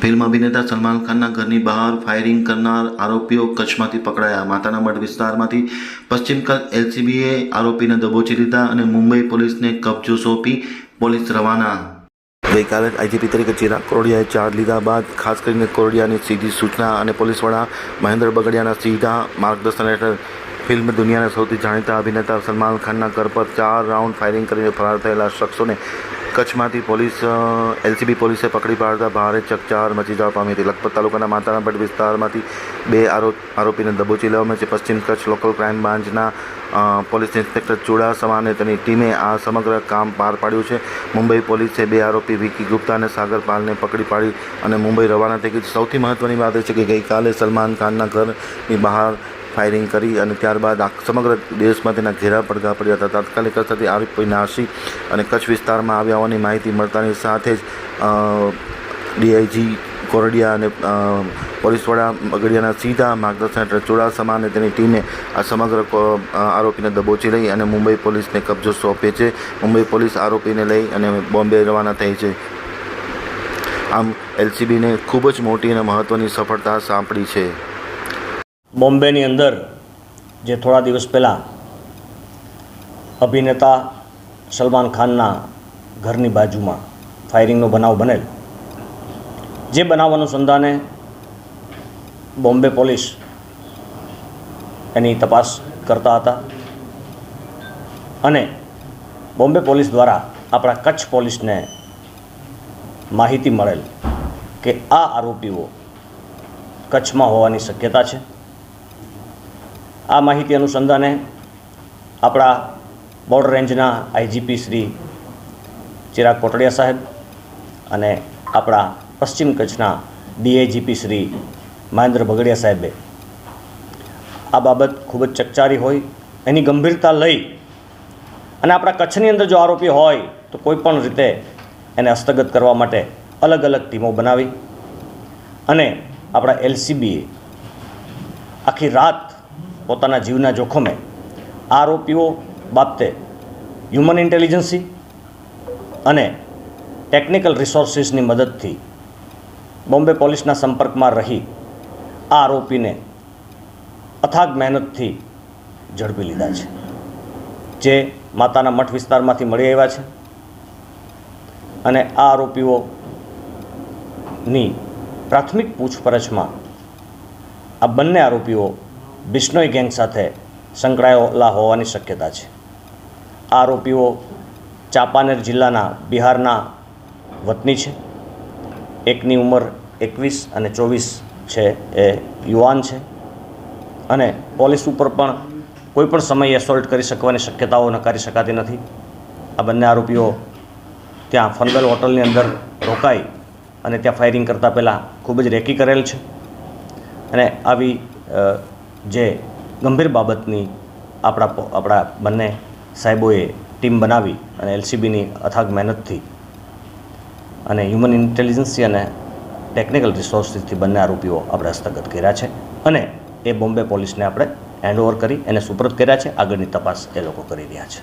Film અભિનેતા સલમાન ખાનના ઘરની બહાર ફાયરિંગ કરનાર આરોપીઓ કચ્છમાંથી પકડાયા. માતાના મઢ વિસ્તારમાંથી પશ્ચિમ કચ્છ એલસીબીએ આરોપીને દબોચી લીધા અને મુંબઈ પોલીસને કબજો સોંપી પોલીસ રવાના. ગઈકાલે આઈજીપી તરીકે ચિરાગ કોરડિયાએ ચાર્જ લીધા બાદ ખાસ કરીને કોરડિયાની સીધી સૂચના અને પોલીસવડા મહેન્દ્ર બગડિયાના સીધા માર્ગદર્શન હેઠળ ફિલ્મ દુનિયાના સૌથી જાણીતા અભિનેતા સલમાન ખાનના ઘર પર ચાર રાઉન્ડ ફાયરિંગ કરીને ફરાર થયેલા શખ્સોને કચ્છમાંથી પોલીસ એલસીબી પોલીસે પકડી પાડતા ભારે ચકચાર મચી જવા પામી હતી. લખપત તાલુકાના માતાના ભટ્ટ વિસ્તારમાંથી બે આરોપ આરોપીને દબોચી લેવામાં છે. પશ્ચિમ કચ્છ લોકલ ક્રાઇમ બ્રાન્ચના પોલીસ ઇન્સ્પેક્ટર ચુડાસમા અને તેની ટીમે આ સમગ્ર કામ પાર પાડ્યું છે. મુંબઈ પોલીસે બે આરોપી વિકી ગુપ્તા અને સાગર પાલને પકડી પાડી અને મુંબઈ રવાના થઈ ગઈ. સૌથી મહત્ત્વની વાત એ છે કે ગઈકાલે સલમાન ખાનના ઘરની બહાર ફાયરિંગ કરી અને ત્યારબાદ આ સમગ્ર દેશમાં તેના ઘેરા પડઘા પડ્યા હતા. તાત્કાલિક અસરથી આરોપી નાસી અને કચ્છ વિસ્તારમાં આવ્યા હોવાની માહિતી મળતાની સાથે જ ડીઆઈજી કોરડિયા અને પોલીસ વડા બગડિયાના સીધા માર્ગદર્શન હેઠળ ચુડાસમા અને તેની ટીમે આ સમગ્ર આરોપીને દબોચી લઈ અને મુંબઈ પોલીસને કબજો સોંપે છે. મુંબઈ પોલીસ આરોપીને લઈ અને બોમ્બે રવાના થઈ છે. આમ, એલસીબીને ખૂબ જ મોટી અને મહત્ત્વની સફળતા સાંપડી છે. બોમ્બેની અંદર જે થોડા દિવસ પહેલાં અભિનેતા સલમાન ખાનના ઘરની બાજુમાં ફાયરિંગનો બનાવ બનેલ. જે બનાવ અનુસંધાને બોમ્બે પોલીસ એની તપાસ કરતા હતા અને બોમ્બે પોલીસ દ્વારા આપણા કચ્છ પોલીસને માહિતી મળેલ કે આ આરોપીઓ કચ્છમાં હોવાની શક્યતા છે. આ માહિતી અનુસંધાને આપણા બોર્ડર રેન્જના આઈજીપી શ્રી ચિરાગ કોટડિયા સાહેબ અને આપણા પશ્ચિમ કચ્છના ડીએજીપી શ્રી મહેન્દ્ર બગડિયા સાહેબે. આ બાબત ખૂબ જ ચકચારી હોય, એની ગંભીરતા લઈ અને આપણા કચ્છની અંદર જો આરોપી હોય, તો કોઈ પણ રીતે એને હસ્તગત કરવા માટે અલગ અલગ ટીમો બનાવી અને આપણા એલસીબીએ આખી રાત પોતાના જીવના જોખમે આરોપીઓ બાબતે હ્યુમન ઇન્ટેલિજન્સી અને ટેકનિકલ રિસોર્સિસની મદદથી બોમ્બે પોલીસના સંપર્કમાં રહી આ આરોપીને અથાગ મહેનતથી ઝડપી લીધા છે. જે માતાના મઠ વિસ્તારમાંથી મળી આવ્યા છે અને આ આરોપીઓની પ્રાથમિક પૂછપરછમાં આ બંને આરોપીઓ બિશ્નોઈ ગેંગ સાથે સંકળાયેલા હોવાની શક્યતા છે. આ આરોપીઓ ચાંપાનેર જિલ્લાના બિહારના વતની છે. એકની ઉંમર એકવીસ અને ચોવીસ છે એ યુવાન છે અને પોલીસ ઉપર પણ કોઈ પણ સમયે એસોલ્ટ કરી શકવાની શક્યતાઓ નકારી શકાતી નથી. આ બંને આરોપીઓ ત્યાં ફંગલ હોટલની અંદર રોકાઈ અને ત્યાં ફાયરિંગ કરતાં પહેલાં ખૂબ જ રેકી કરેલ છે. અને આવી જે ગંભીર બાબતની આપણા આપણા બંને સાહેબોએ ટીમ બનાવી અને એલસીબીની અથાગ મહેનતથી અને હ્યુમન ઇન્ટેલિજન્સી અને ટેકનિકલ રિસોર્સિસથી બંને આરોપીઓ આપણે હસ્તગત કર્યા છે અને એ બોમ્બે પોલીસને આપણે હેન્ડઓવર કરી, એને સુપ્રત કર્યા છે. આગળની તપાસ એ લોકો કરી રહ્યા છે.